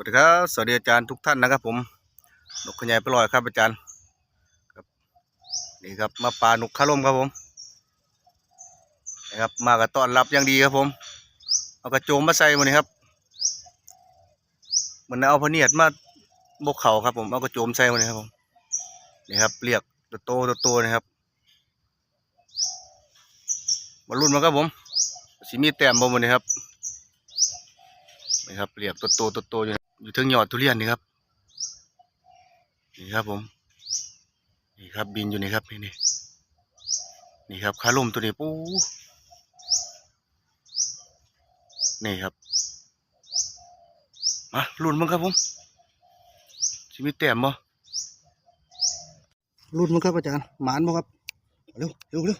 วัสดีครับ สวัสดีอาจารย์ทุกท่านนะครับ ผม นกขยายปลอยครับอาจารย์ครับนี่ครับมาปลานกขาลมครับผมนะครับมากับต้อนรับอย่างดีครับผม เอากระโจมมาใส่มดนี่ครับเหมือนเอาพเนียดมาบกเข่าครับผมเอากระโจมใส่มดนี่ครับผมนี่ครับเรียกตัวโตตัวโตนะครับมารุ่นมาครับผมสีมีแต้มบ่หมดนี่ครับนี่ครับเรียกตัวโตตัวโตอยู่ อยู่เทึงยอดทุเรียนนี่ครับ นี่ครับผม นี่ครับบินอยู่นี่ครับนี่นี่นี่ครับขาลมตัวนี้ปู นี่ครับ มาลุ้นมั้งครับผมชีวิตแต้มบ่ลุ้นมั้งครับอาจารย์หมานบ่ครับ เร็วเร็วเร็ว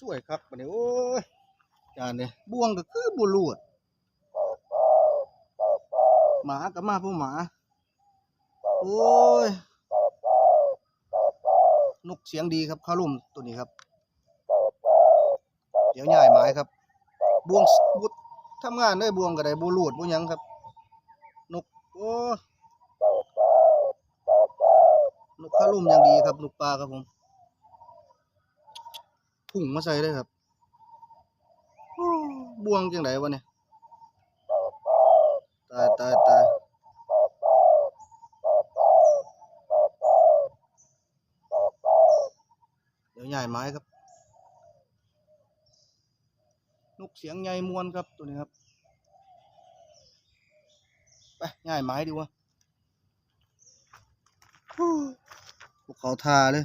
สวยครับบัดนี้โอ้ยจานเนี่ยบ่วงก็คือบ่รูดหมาก็มาผู้หมา โอ้ย นกเสียงดีครับข้าวลุ่มตัวนี้ครับ เดี๋ยวย่ายไม้ครับบวงบุดทำงานได้บวงก็ได้บูรูดบูหยังครับ นกโอ้ยนกข้าวลุ่มอย่างดีครับนกปลาครับผม พุ่งมาใส่เลยครับโอ้บวงจังไดวะเนี่ยตายตายตายเดี๋ยวใหญ่ไม้ครับนกเสียงใหญ่มวนครับตัวนี้ครับไปง่ายไม้ดีกว่าฮู้พวกเขาทาเลย